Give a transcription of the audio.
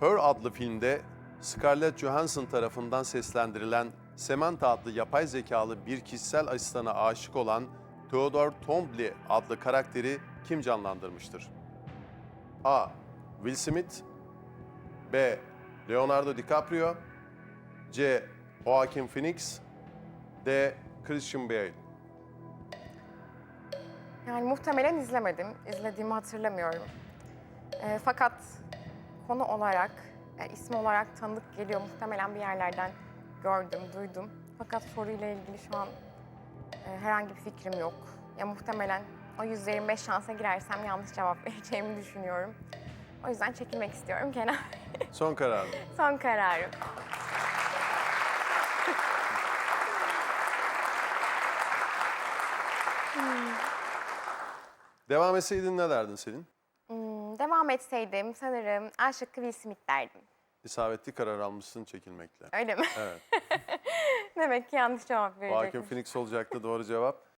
Her adlı filmde Scarlett Johansson tarafından seslendirilen Samantha adlı yapay zekalı bir kişisel asistana aşık olan Theodore Tombly adlı karakteri kim canlandırmıştır? A. Will Smith B. Leonardo DiCaprio C. Joaquin Phoenix D. Christian Bale Yani muhtemelen izlemedim. İzlediğimi hatırlamıyorum. Ee, fakat konu olarak, e, ismi olarak tanıdık geliyor. Muhtemelen bir yerlerden gördüm, duydum. Fakat soruyla ilgili şu an e, herhangi bir fikrim yok. Ya muhtemelen o 125 şansa girersem yanlış cevap vereceğimi düşünüyorum. O yüzden çekilmek istiyorum Kenan. Son karar. Son kararım. Devam etseydin ne derdin Selin? Devam etseydim sanırım A şıkkı Will Smith derdim. İsabetli karar almışsın çekilmekle. Öyle mi? Evet. Demek ki yanlış cevap verecektim. Joaquin Phoenix olacaktı doğru cevap.